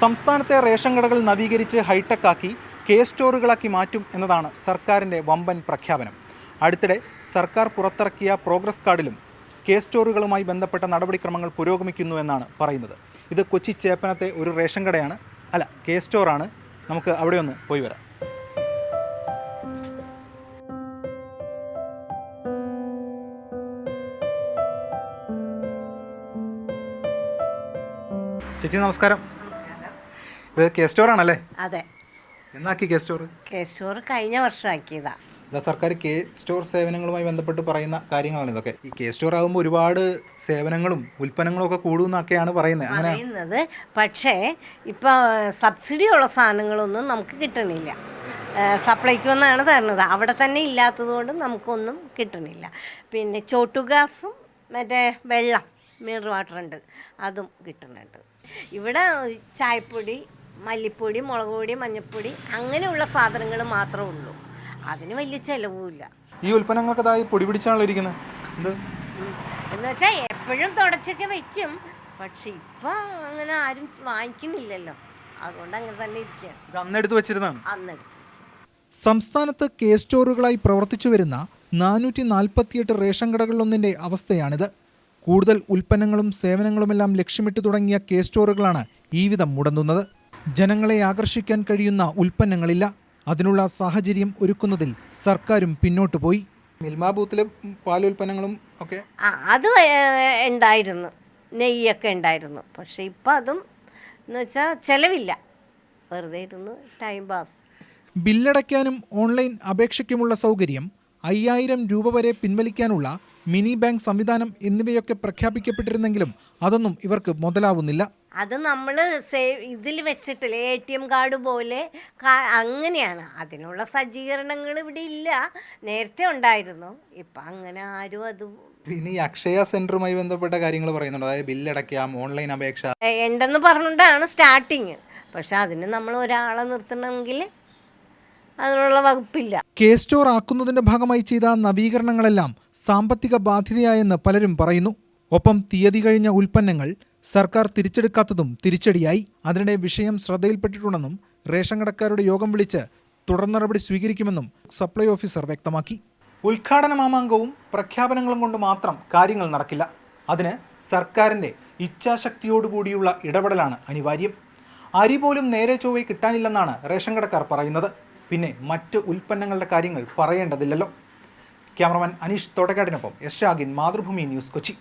സംസ്ഥാനത്തെ റേഷൻ കടകൾ നവീകരിച്ച് ഹൈടെക് ആക്കി കെ സ്റ്റോറുകളാക്കി മാറ്റും എന്നതാണ് സർക്കാരിന്റെ വമ്പൻ പ്രഖ്യാപനം. അടുത്തിടെ സർക്കാർ പുറത്തിറക്കിയ പ്രോഗ്രസ് കാർഡിലും കെ സ്റ്റോറുകളുമായി ബന്ധപ്പെട്ട നടപടിക്രമങ്ങൾ പുരോഗമിക്കുന്നു എന്നാണ് പറയുന്നത്. ഇത് കൊച്ചി ചേപ്പനത്തെ ഒരു റേഷൻ കടയാണ്. അല്ല കെ സ്റ്റോറാണ്. നമുക്ക് അവിടെ ഒന്ന് പോയി വരാം. ചേച്ചി നമസ്കാരം. ഇത് കെ സ്റ്റോറാണല്ലേ? അതെ. എന്നാക്കി കെ സ്റ്റോർ കേശൂർ കഴിഞ്ഞ വർഷം ആക്കിയതാ ഇതാ സർക്കാർ കെ സ്റ്റോർ സേവനങ്ങളുമായി ബന്ധപ്പെട്ട് പറയുന്ന കാര്യങ്ങളാണ് ഇതൊക്കെ. ഈ കെ സ്റ്റോർ ആകുമ്പോൾ ഒരുപാട് സേവനങ്ങളും ഉൽപ്പന്നങ്ങളും ഒക്കെ കൂടുമെന്നൊക്കെയാണ് പറയുന്നത്. പറയുന്നത്. പക്ഷേ ഇപ്പോൾ സബ്സിഡി ഉള്ള സാധനങ്ങളൊന്നും നമുക്ക് കിട്ടണില്ല. സപ്ലൈക്ക് ഒന്നാണ് തരുന്നത്. അവിടെ തന്നെ ഇല്ലാത്തതുകൊണ്ട് നമുക്കൊന്നും കിട്ടണില്ല. പിന്നെ ചോട്ടുഗ്യാസും മറ്റേ വെള്ളം മിനറൽ വാട്ടർ ഉണ്ട് അതും കിട്ടുന്നുണ്ട്. ഇവിടെ ചായപ്പൊടി മല്ലിപ്പൊടി മുളക് പൊടി മഞ്ഞൾപ്പൊടി അങ്ങനെയുള്ള സാധനങ്ങൾ മാത്രമേ ഉള്ളൂ. അതിന് വലിയ ചിലവുമില്ല. ഈ ഉൽപ്പന്നങ്ങൾക്ക് ഇതായി പൊടി പിടിച്ചാണല്ലോ ഇരിക്കുന്നത്. എന്ത്? എന്ന് വെച്ചാൽ എപ്പോഴും തുടച്ചൊക്കെ വെക്കും. പക്ഷെ ഇപ്പൊ അങ്ങനെ ആരും വാങ്ങിക്കുന്നില്ലല്ലോ. അതുകൊണ്ട് അങ്ങനെ തന്നെ ഇരിക്കുക ഇത് അന്നെടുത്ത് വെച്ചിരുന്നതാണ്. അന്ന് എടുത്ത് വെച്ച്. സംസ്ഥാനത്ത് കെ സ്റ്റോറുകളായി പ്രവർത്തിച്ചു വരുന്ന നാനൂറ്റി നാൽപ്പത്തിയെട്ട് റേഷൻ കടകളിലൊന്നിന്റെ അവസ്ഥയാണിത്. കൂടുതൽ ഉൽപ്പന്നങ്ങളും സേവനങ്ങളുമെല്ലാം ലക്ഷ്യമിട്ട് തുടങ്ങിയ കെ സ്റ്റോറുകളാണ് ഈ വിധം മുടങ്ങുന്നത്. ജനങ്ങളെ ആകർഷിക്കാൻ കഴിയുന്ന ഉൽപ്പന്നങ്ങളില്ല. അതിനുള്ള സാഹചര്യം ഒരുക്കുന്നതിൽ സർക്കാരും പിന്നോട്ട് പോയി. മിൽമാബൂത്തിലെ പാലുൽപ്പന്നങ്ങളും ഒക്കെ? അത് ഉണ്ടായിരുന്നു. നെയ്യൊക്കെ ഉണ്ടായിരുന്നു. പക്ഷെ ഇപ്പം അതും എന്ന് വെച്ചാൽ ചിലവില്ല. വെറുതെ ഇരുന്നു ടൈം പാസ് ബില്ലടയ്ക്കാനും ഓൺലൈൻ അപേക്ഷയ്ക്കുമുള്ള സൗകര്യം അയ്യായിരം രൂപ വരെ പിൻവലിക്കാനുള്ള മിനി ബാങ്ക് സംവിധാനം എന്നിവയൊക്കെ പ്രഖ്യാപിക്കപ്പെട്ടിരുന്നെങ്കിലും അതൊന്നും ഇവർക്ക് മുതലാവുന്നില്ല. അത് നമ്മൾ സേവ് ഇതിൽ വെച്ചിട്ടില്ല എ ടി എം കാർഡ് പോലെ അങ്ങനെയാണ്. അതിനുള്ള സജ്ജീകരണങ്ങൾ ഇവിടെ ഇല്ല. നേരത്തെ ഉണ്ടായിരുന്നു. ഇപ്പം അങ്ങനെ ആരും അത് പിന്നെ ഈ അക്ഷയ സെന്ററുമായി ബന്ധപ്പെട്ട കാര്യങ്ങൾ പറയുന്നുണ്ട്. അതായത് ബില്ലടയ്ക്കാം ഓൺലൈൻ അപേക്ഷ. ഉണ്ടെന്ന് പറഞ്ഞുകൊണ്ടാണ് സ്റ്റാർട്ടിങ്. പക്ഷെ അതിന് നമ്മൾ ഒരാളെ നിർത്തണമെങ്കിൽ അതിനുള്ള വകുപ്പില്ല. കെ സ്റ്റോർ ആക്കുന്നതിന്റെ ഭാഗമായി ചെയ്ത നവീകരണങ്ങളെല്ലാം സാമ്പത്തിക ബാധ്യതയായെന്ന് പലരും പറയുന്നു. ഒപ്പം തീയതി കഴിഞ്ഞ ഉൽപ്പന്നങ്ങൾ സർക്കാർ തിരിച്ചെടുക്കാത്തതും തിരിച്ചടിയായി. അതിനിടെ വിഷയം ശ്രദ്ധയിൽപ്പെട്ടിട്ടുണ്ടെന്നും റേഷൻ കടക്കാരുടെ യോഗം വിളിച്ച് തുടർ നടപടി സ്വീകരിക്കുമെന്നും സപ്ലൈ ഓഫീസർ വ്യക്തമാക്കി. ഉദ്ഘാടന മാമാങ്കവും പ്രഖ്യാപനങ്ങളും കൊണ്ട് മാത്രം കാര്യങ്ങൾ നടക്കില്ല. അതിന് സർക്കാരിന്റെ ഇച്ഛാശക്തിയോടുകൂടിയുള്ള ഇടപെടലാണ് അനിവാര്യം. അരി പോലും നേരെ ചൊവ്വ കിട്ടാനില്ലെന്നാണ് റേഷൻ കടക്കാർ പറയുന്നത്. പിന്നെ മറ്റ് ഉൽപ്പന്നങ്ങളുടെ കാര്യങ്ങൾ പറയേണ്ടതില്ലല്ലോ. ക്യാമറമാൻ അനീഷ് തോട്ടക്കാടിനൊപ്പം യശാഗിൻ മാതൃഭൂമി ന്യൂസ് കൊച്ചി.